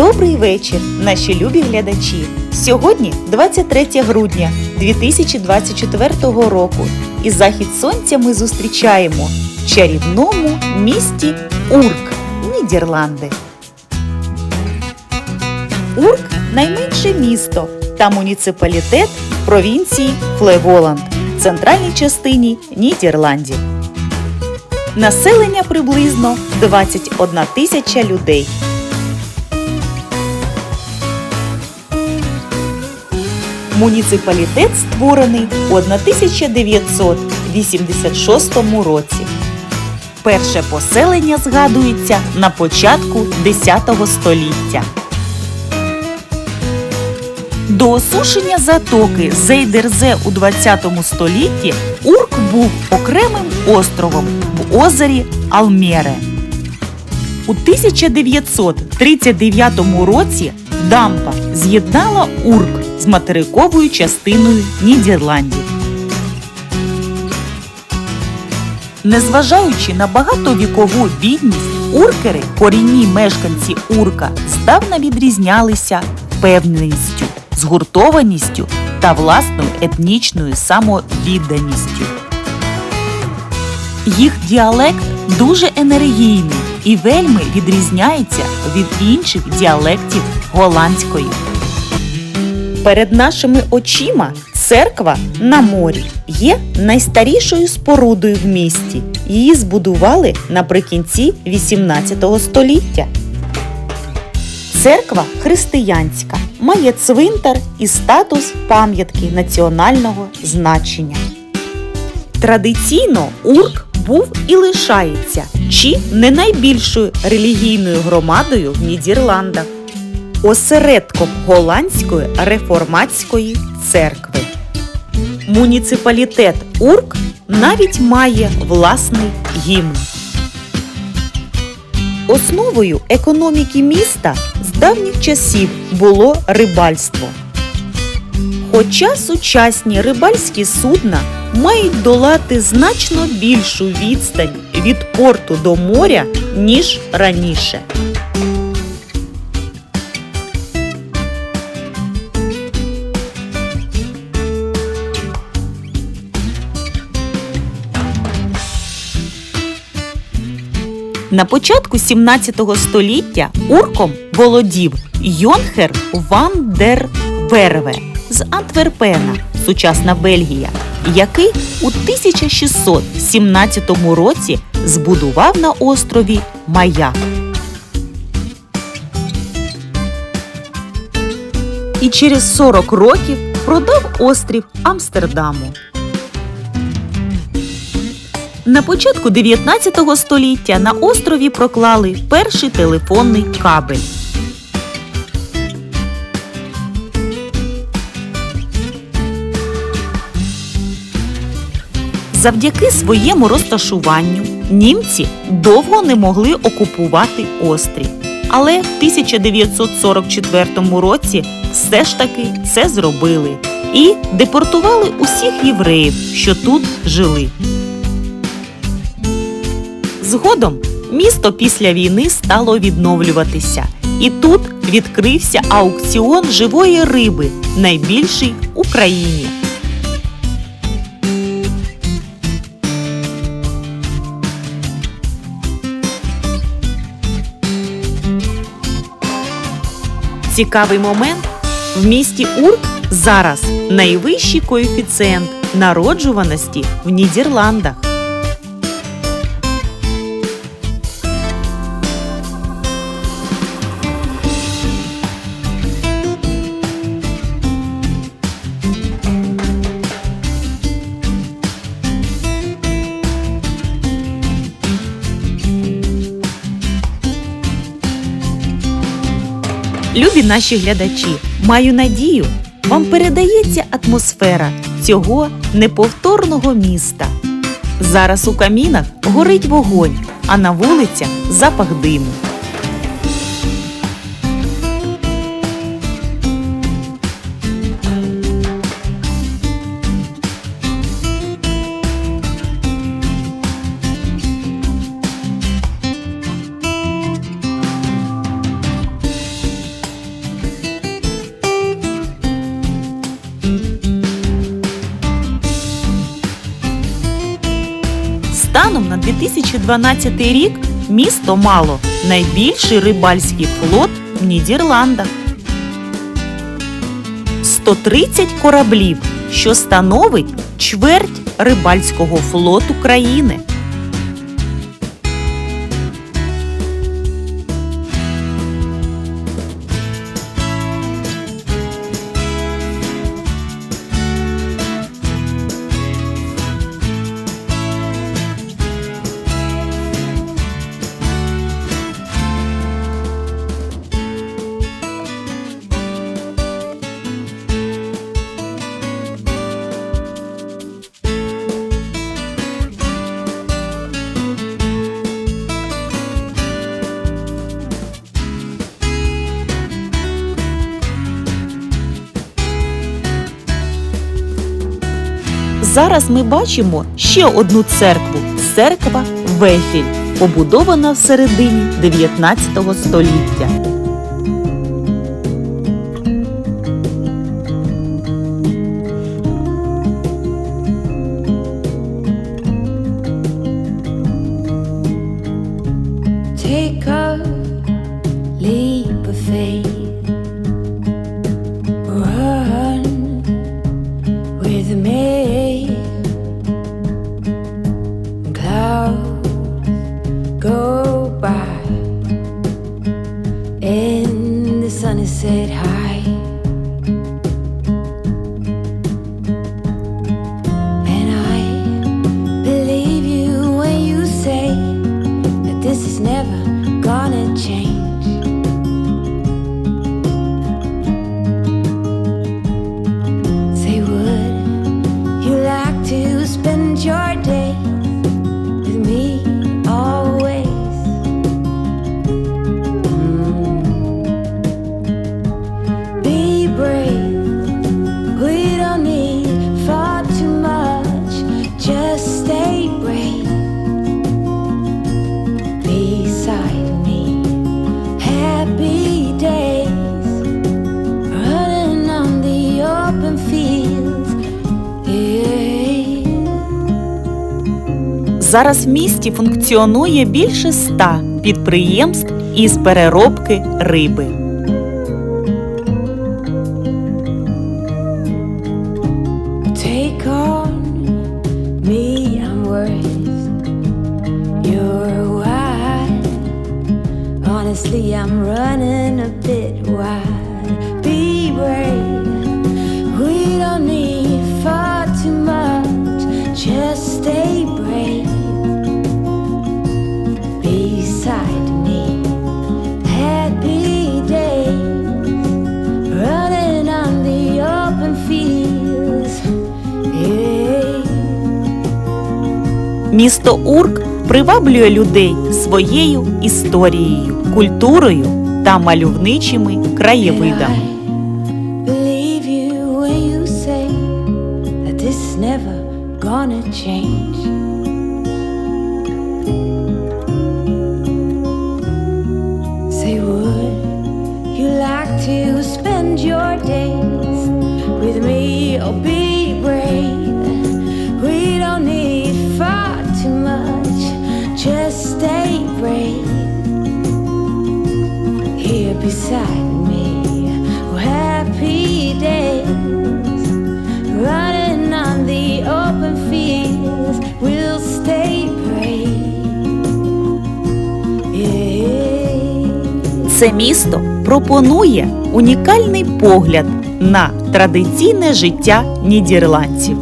Добрий вечір, наші любі глядачі. Сьогодні 23 грудня 2024 року. І захід сонця ми зустрічаємо в чарівному місті Урк, Нідерланди. Урк найменше місто та муніципалітет провінції Флеволанд, центральній частині Нідерландів. Населення приблизно 21 тисяча людей. Муніципалітет створений у 1986 році. Перше поселення згадується на початку 10 століття. До осушення затоки Зейдерзе у 20 столітті Урк був окремим островом в озері Алмєре. У 1939 році дамба з'єднала Урк з материковою частиною Нідерландів. Незважаючи на багатовікову бідність, уркери, корінні мешканці Урка, здавна відрізнялися впевненістю, згуртованістю та власною етнічною самовідданістю. Їх діалект дуже енергійний і вельми відрізняється від інших діалектів голландської. Перед нашими очима церква на морі є найстарішою спорудою в місті. Її збудували наприкінці 18 століття. Церква християнська, має цвинтар і статус пам'ятки національного значення. Традиційно Урк був і лишається чи не найбільшою релігійною громадою в Нідерландах осередком голландської реформатської церкви. Муніципалітет Урк навіть має власний гімн. Основою економіки міста з давніх часів було рибальство. Хоча сучасні рибальські судна мають долати значно більшу відстань від порту до моря, ніж раніше. На початку 17 століття урком володів Йонхер ван дер Верве з Антверпена, сучасна Бельгія, який у 1617 році збудував на острові маяк. І через 40 років продав острів Амстердаму. На початку 19 століття на острові проклали перший телефонний кабель. Завдяки своєму розташуванню німці довго не могли окупувати острів. Але в 1944 році все ж таки це зробили і депортували усіх євреїв, що тут жили. Згодом місто після війни стало відновлюватися, і тут відкрився аукціон живої риби, найбільший в Україні. Цікавий момент в місті Урк зараз найвищий коефіцієнт народжуваності в Нідерландах. Любі наші глядачі, маю надію, вам передається атмосфера цього неповторного міста. Зараз у камінах горить вогонь, а на вулицях запах диму. Станом на 2012 рік місто мало найбільший рибальський флот в Нідерландах. 130 кораблів, що становить чверть рибальського флоту країни. Зараз ми бачимо ще одну церкву церква Вефіль, побудована в середині 19 століття. Take a leap of faith. Зараз в місті функціонує більше ста підприємств із переробки риби. Honestly, I'm running Місто Урк приваблює людей своєю історією, культурою та мальовничими краєвидами. Gonna change. Це місто пропонує унікальний погляд на традиційне життя нідерландців.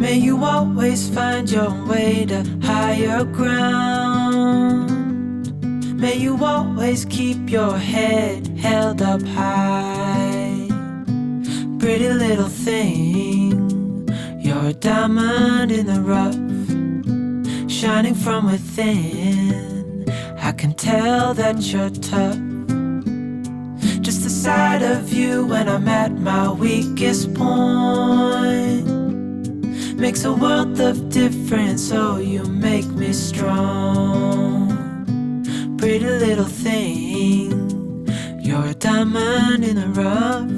May you always find your way to higher ground. May you always keep your head held up high. Pretty little thing, you're a diamond in the rough, shining from within. I can tell that you're tough. Just the sight of you when I'm at my weakest point makes a world of difference. Oh, you make me strong. Pretty little thing, you're a diamond in the rough,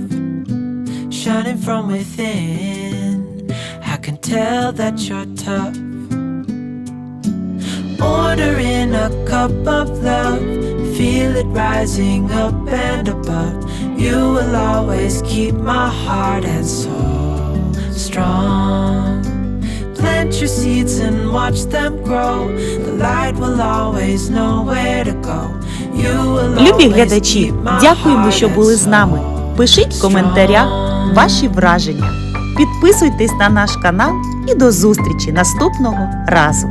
shining from within. I can tell that you're tough. Ordering a cup of love, feel it rising up and above. You will always keep my heart and soul strong. Plant your seeds and watch them grow. The light will always know where to Любі глядачі, дякуємо, що були з нами. Пишіть в коментарях ваші враження. Підписуйтесь на наш канал і до зустрічі наступного разу.